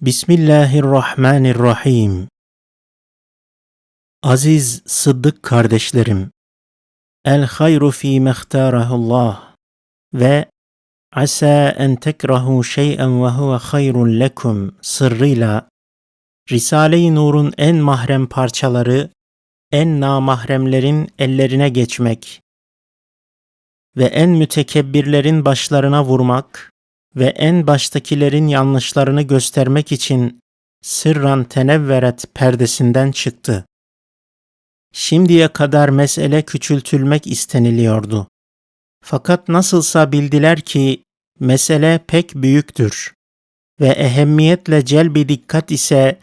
Bismillahirrahmanirrahim. Aziz Sıddık kardeşlerim, El hayru fi mehtarahullah ve Asa en tekrahu şey'en ve huve hayrun lekum sırrıyla Risale-i Nur'un en mahrem parçaları en namahremlerin ellerine geçmek ve en mütekebbirlerin başlarına vurmak ve en baştakilerin yanlışlarını göstermek için sırran tenevveret perdesinden çıktı. Şimdiye kadar mesele küçültülmek isteniliyordu. Fakat nasılsa bildiler ki mesele pek büyüktür ve ehemmiyetle celbi dikkat ise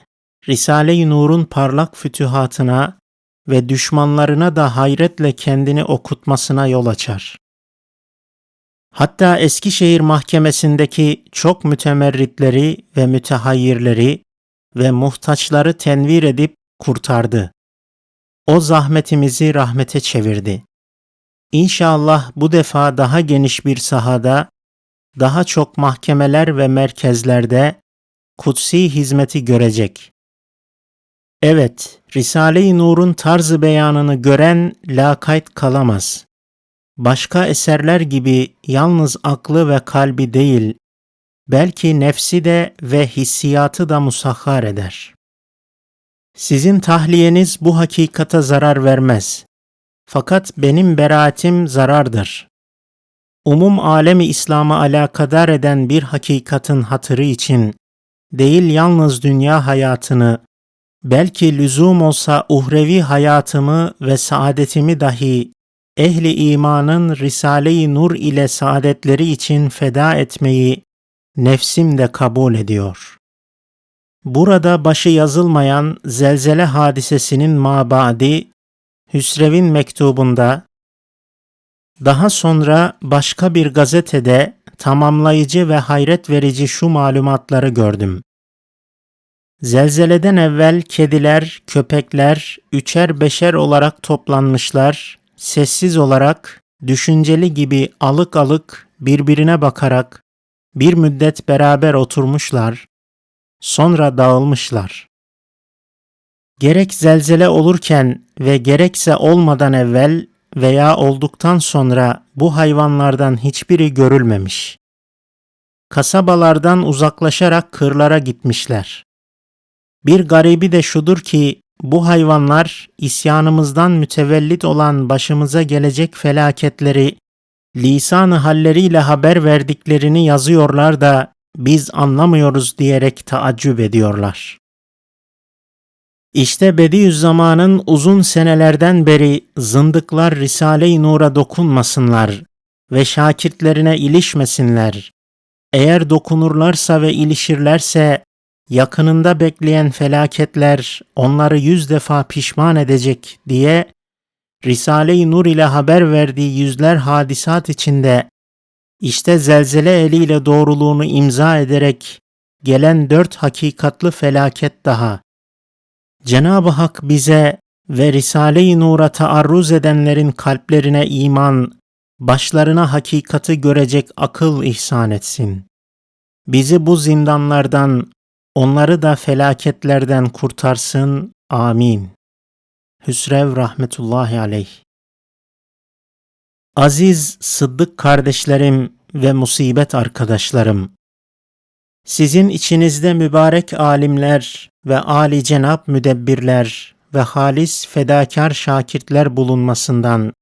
Risale-i Nur'un parlak fütühatına ve düşmanlarına da hayretle kendini okutmasına yol açar. Hatta Eskişehir Mahkemesi'ndeki çok mütemerritleri ve mütehayyirleri ve muhtaçları tenvir edip kurtardı. O zahmetimizi rahmete çevirdi. İnşallah bu defa daha geniş bir sahada, daha çok mahkemeler ve merkezlerde kutsi hizmeti görecek. Evet, Risale-i Nur'un tarzı beyanını gören lakayt kalamaz başka eserler gibi yalnız aklı ve kalbi değil, belki nefsi de ve hissiyatı da musahhar eder. Sizin tahliyeniz bu hakikata zarar vermez. Fakat benim beraatim zarardır. Umum alemi İslam'a alakadar eden bir hakikatin hatırı için değil yalnız dünya hayatını, belki lüzum olsa uhrevi hayatımı ve saadetimi dahi ehli imanın Risale-i Nur ile saadetleri için feda etmeyi nefsim de kabul ediyor. Burada başı yazılmayan zelzele hadisesinin mabadi Hüsrev'in mektubunda daha sonra başka bir gazetede tamamlayıcı ve hayret verici şu malumatları gördüm. Zelzeleden evvel kediler, köpekler üçer beşer olarak toplanmışlar sessiz olarak, düşünceli gibi alık alık birbirine bakarak bir müddet beraber oturmuşlar, sonra dağılmışlar. Gerek zelzele olurken ve gerekse olmadan evvel veya olduktan sonra bu hayvanlardan hiçbiri görülmemiş. Kasabalardan uzaklaşarak kırlara gitmişler. Bir garibi de şudur ki bu hayvanlar isyanımızdan mütevellit olan başımıza gelecek felaketleri lisanı halleriyle haber verdiklerini yazıyorlar da biz anlamıyoruz diyerek taaccüp ediyorlar. İşte Bediüzzaman'ın uzun senelerden beri zındıklar Risale-i Nur'a dokunmasınlar ve şakirtlerine ilişmesinler. Eğer dokunurlarsa ve ilişirlerse yakınında bekleyen felaketler onları yüz defa pişman edecek diye Risale-i Nur ile haber verdiği yüzler hadisat içinde işte zelzele eliyle doğruluğunu imza ederek gelen dört hakikatlı felaket daha. Cenab-ı Hak bize ve Risale-i Nur'a taarruz edenlerin kalplerine iman, başlarına hakikati görecek akıl ihsan etsin. Bizi bu zindanlardan Onları da felaketlerden kurtarsın. Amin. Hüsrev rahmetullahi aleyh. Aziz Sıddık kardeşlerim ve musibet arkadaşlarım. Sizin içinizde mübarek alimler ve âli cenap müdebbirler ve halis fedakar şakirtler bulunmasından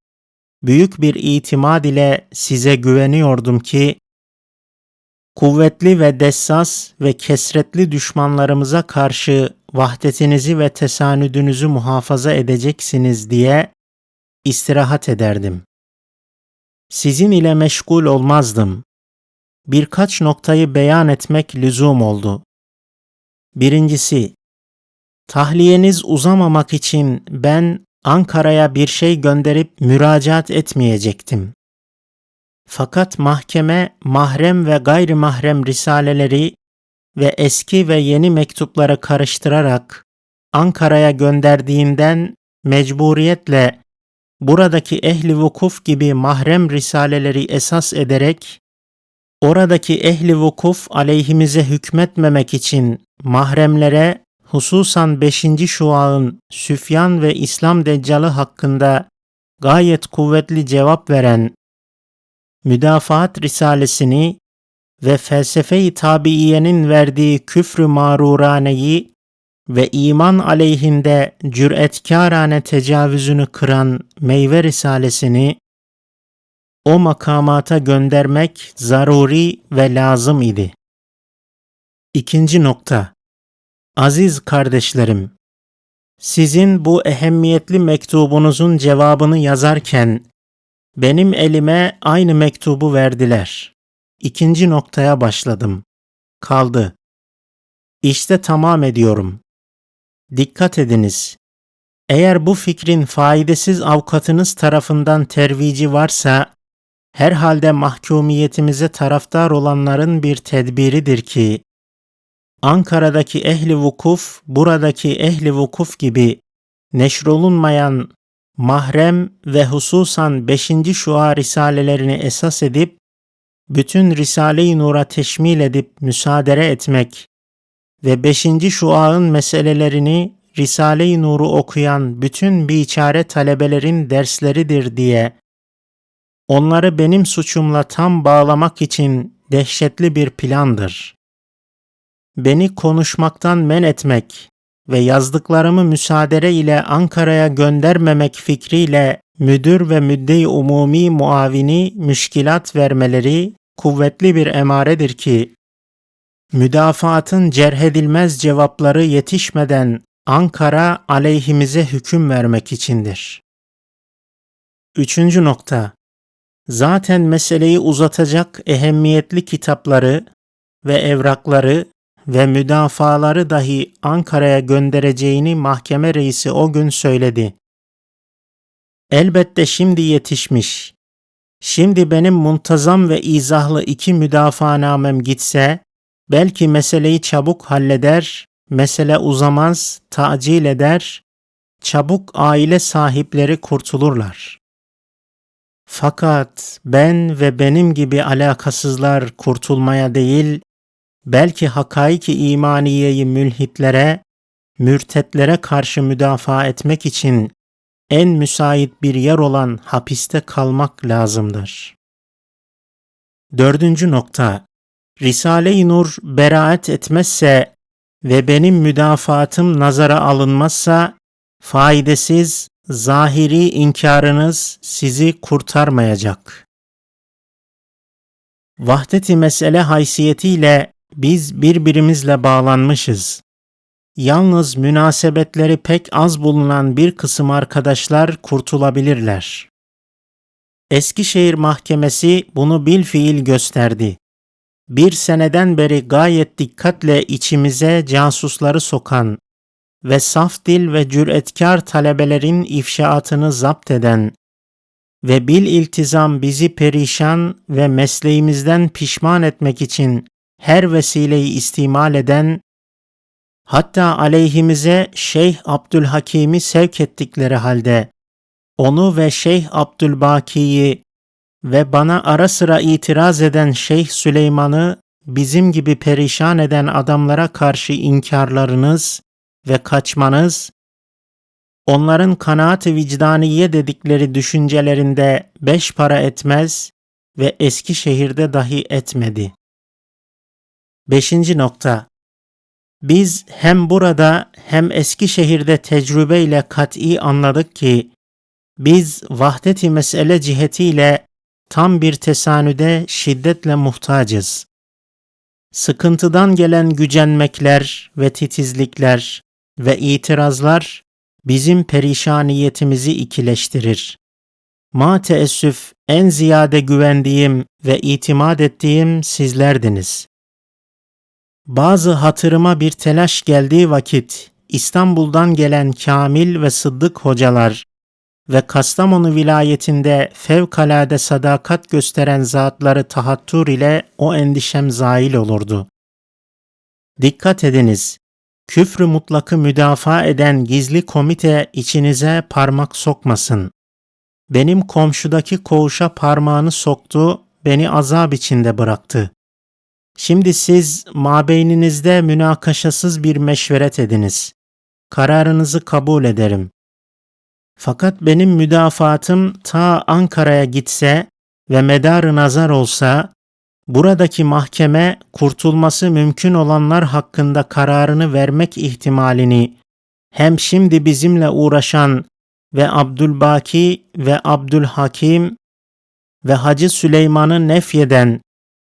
büyük bir itimad ile size güveniyordum ki kuvvetli ve dessas ve kesretli düşmanlarımıza karşı vahdetinizi ve tesanüdünüzü muhafaza edeceksiniz diye istirahat ederdim. Sizin ile meşgul olmazdım. Birkaç noktayı beyan etmek lüzum oldu. Birincisi, tahliyeniz uzamamak için ben Ankara'ya bir şey gönderip müracaat etmeyecektim. Fakat mahkeme mahrem ve gayri mahrem risaleleri ve eski ve yeni mektupları karıştırarak Ankara'ya gönderdiğinden mecburiyetle buradaki ehli vukuf gibi mahrem risaleleri esas ederek Oradaki ehli vukuf aleyhimize hükmetmemek için mahremlere hususan 5. şuağın Süfyan ve İslam Deccalı hakkında gayet kuvvetli cevap veren Müdafaat Risalesini ve felsefe-i tabiiyenin verdiği küfrü mağruraneyi ve iman aleyhinde cüretkârane tecavüzünü kıran meyve risalesini o makamata göndermek zaruri ve lazım idi. İkinci nokta. Aziz kardeşlerim, sizin bu ehemmiyetli mektubunuzun cevabını yazarken benim elime aynı mektubu verdiler. İkinci noktaya başladım. Kaldı. İşte tamam ediyorum. Dikkat ediniz. Eğer bu fikrin faydasız avukatınız tarafından tervici varsa, herhalde mahkumiyetimize taraftar olanların bir tedbiridir ki, Ankara'daki ehli vukuf, buradaki ehli vukuf gibi neşrolunmayan mahrem ve hususan 5. şua risalelerini esas edip, bütün Risale-i Nur'a teşmil edip müsaadere etmek ve 5. şuağın meselelerini Risale-i Nur'u okuyan bütün biçare talebelerin dersleridir diye onları benim suçumla tam bağlamak için dehşetli bir plandır. Beni konuşmaktan men etmek ve yazdıklarımı müsaadere ile Ankara'ya göndermemek fikriyle müdür ve müdde-i umumi muavini müşkilat vermeleri kuvvetli bir emaredir ki müdafaatın cerhedilmez cevapları yetişmeden Ankara aleyhimize hüküm vermek içindir. Üçüncü nokta. Zaten meseleyi uzatacak ehemmiyetli kitapları ve evrakları ve müdafaları dahi Ankara'ya göndereceğini mahkeme reisi o gün söyledi. Elbette şimdi yetişmiş. Şimdi benim muntazam ve izahlı iki müdafaanamem gitse, belki meseleyi çabuk halleder, mesele uzamaz, tacil eder, çabuk aile sahipleri kurtulurlar. Fakat ben ve benim gibi alakasızlar kurtulmaya değil, belki hakaiki imaniyeyi mülhitlere, mürtetlere karşı müdafaa etmek için en müsait bir yer olan hapiste kalmak lazımdır. Dördüncü nokta. Risale-i Nur beraat etmezse ve benim müdafaatım nazara alınmazsa faydasız, zahiri inkarınız sizi kurtarmayacak. Vahdeti mesele haysiyetiyle biz birbirimizle bağlanmışız. Yalnız münasebetleri pek az bulunan bir kısım arkadaşlar kurtulabilirler. Eskişehir Mahkemesi bunu bil fiil gösterdi. Bir seneden beri gayet dikkatle içimize casusları sokan ve saf dil ve cüretkar talebelerin ifşaatını zapt eden ve bil iltizam bizi perişan ve mesleğimizden pişman etmek için her vesileyi istimal eden, hatta aleyhimize Şeyh Abdülhakim'i sevk ettikleri halde, onu ve Şeyh Abdülbaki'yi ve bana ara sıra itiraz eden Şeyh Süleyman'ı bizim gibi perişan eden adamlara karşı inkarlarınız ve kaçmanız, onların kanaat-ı vicdaniye dedikleri düşüncelerinde beş para etmez ve eski şehirde dahi etmedi. Beşinci nokta. Biz hem burada hem Eskişehir'de tecrübeyle kat'i anladık ki biz vahdeti mesele cihetiyle tam bir tesanüde şiddetle muhtacız. Sıkıntıdan gelen gücenmekler ve titizlikler ve itirazlar bizim perişaniyetimizi ikileştirir. Ma teessüf en ziyade güvendiğim ve itimat ettiğim sizlerdiniz. Bazı hatırıma bir telaş geldiği vakit İstanbul'dan gelen Kamil ve Sıddık hocalar ve Kastamonu vilayetinde fevkalade sadakat gösteren zatları tahattur ile o endişem zail olurdu. Dikkat ediniz, küfrü mutlakı müdafaa eden gizli komite içinize parmak sokmasın. Benim komşudaki koğuşa parmağını soktu beni azap içinde bıraktı. Şimdi siz mabeyninizde münakaşasız bir meşveret ediniz. Kararınızı kabul ederim. Fakat benim müdafaatım ta Ankara'ya gitse ve medarı nazar olsa, buradaki mahkeme kurtulması mümkün olanlar hakkında kararını vermek ihtimalini hem şimdi bizimle uğraşan ve Abdülbaki ve Abdülhakim ve Hacı Süleyman'ı nefyeden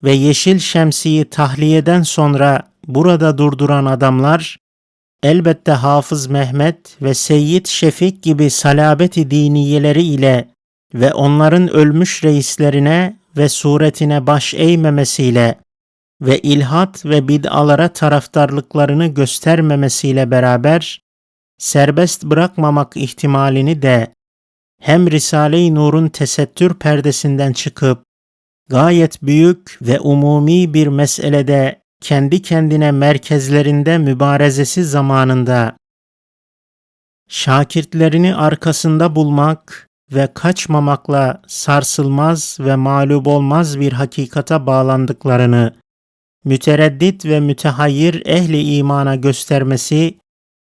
ve Yeşil Şemsi'yi tahliyeden sonra burada durduran adamlar, elbette Hafız Mehmet ve Seyyid Şefik gibi salabeti diniyeleri ile ve onların ölmüş reislerine ve suretine baş eğmemesiyle ve ilhat ve bid'alara taraftarlıklarını göstermemesiyle beraber serbest bırakmamak ihtimalini de hem Risale-i Nur'un tesettür perdesinden çıkıp gayet büyük ve umumi bir meselede kendi kendine merkezlerinde mübarezesi zamanında şakirtlerini arkasında bulmak ve kaçmamakla sarsılmaz ve mağlup olmaz bir hakikata bağlandıklarını mütereddit ve mütehayyir ehli imana göstermesi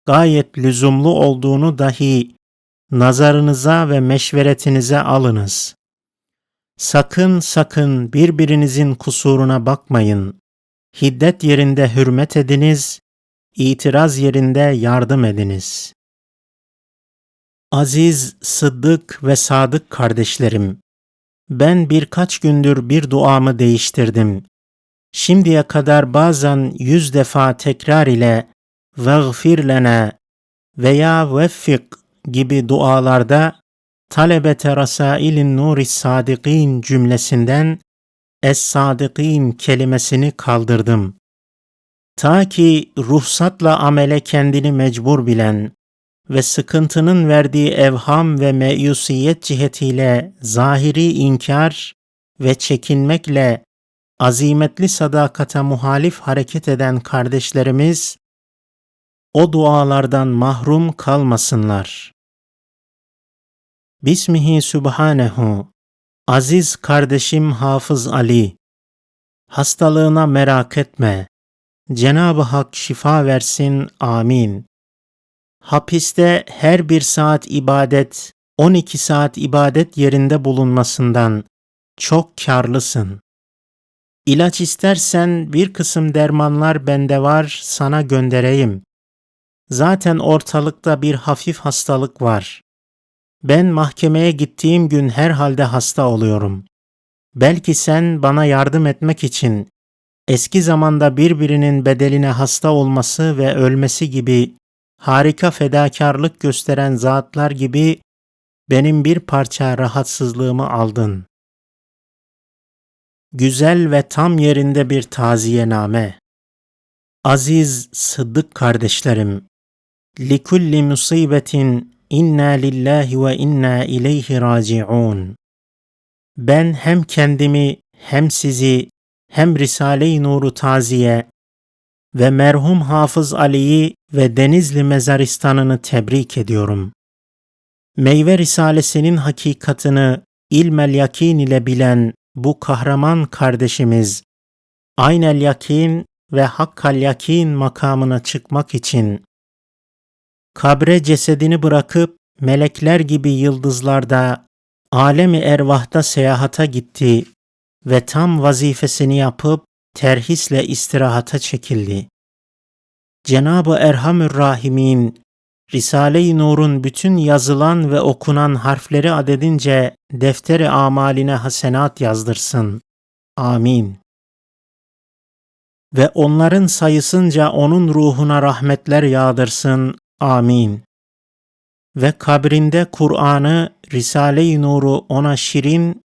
gayet lüzumlu olduğunu dahi nazarınıza ve meşveretinize alınız. Sakın sakın birbirinizin kusuruna bakmayın. Hiddet yerinde hürmet ediniz, itiraz yerinde yardım ediniz. Aziz, sıddık ve sadık kardeşlerim, ben birkaç gündür bir duamı değiştirdim. Şimdiye kadar bazen yüz defa tekrar ile veğfir lena veya veffik gibi dualarda talebete rasailin nuri sadikin cümlesinden es-sadikin kelimesini kaldırdım. Ta ki ruhsatla amele kendini mecbur bilen ve sıkıntının verdiği evham ve meyusiyet cihetiyle zahiri inkar ve çekinmekle azimetli sadakata muhalif hareket eden kardeşlerimiz o dualardan mahrum kalmasınlar. Bismihi Subhanehu Aziz kardeşim Hafız Ali Hastalığına merak etme. Cenab-ı Hak şifa versin. Amin. Hapiste her bir saat ibadet, 12 saat ibadet yerinde bulunmasından çok karlısın. İlaç istersen bir kısım dermanlar bende var, sana göndereyim. Zaten ortalıkta bir hafif hastalık var. Ben mahkemeye gittiğim gün herhalde hasta oluyorum. Belki sen bana yardım etmek için eski zamanda birbirinin bedeline hasta olması ve ölmesi gibi harika fedakarlık gösteren zatlar gibi benim bir parça rahatsızlığımı aldın. Güzel ve tam yerinde bir taziyename. Aziz Sıddık kardeşlerim, likulli musibetin inna lillahi ve inna ileyhi raciun. Ben hem kendimi hem sizi hem Risale-i Nur'u taziye ve merhum Hafız Ali'yi ve Denizli Mezaristan'ını tebrik ediyorum. Meyve Risalesinin hakikatını ilmel yakin ile bilen bu kahraman kardeşimiz aynel yakin ve hakkal yakin makamına çıkmak için kabre cesedini bırakıp melekler gibi yıldızlarda alemi ervahta seyahata gitti ve tam vazifesini yapıp terhisle istirahata çekildi. Cenab-ı Erhamür Rahimin Risale-i Nur'un bütün yazılan ve okunan harfleri adedince defteri amaline hasenat yazdırsın. Amin. Ve onların sayısınca onun ruhuna rahmetler yağdırsın. Amin. Ve kabrinde Kur'an'ı, Risale-i Nur'u ona şirin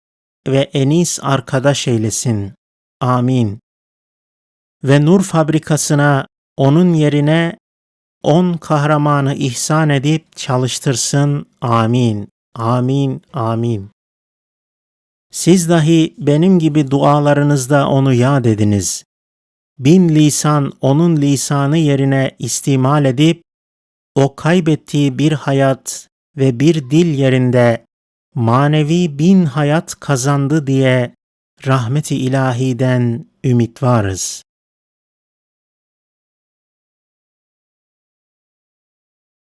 ve enis arkadaş eylesin. Amin. Ve nur fabrikasına onun yerine on kahramanı ihsan edip çalıştırsın. Amin. Amin. Amin. Siz dahi benim gibi dualarınızda onu yad ediniz. Bin lisan onun lisanı yerine istimal edip o kaybettiği bir hayat ve bir dil yerinde manevi bin hayat kazandı diye rahmeti ilahiden ümit varız.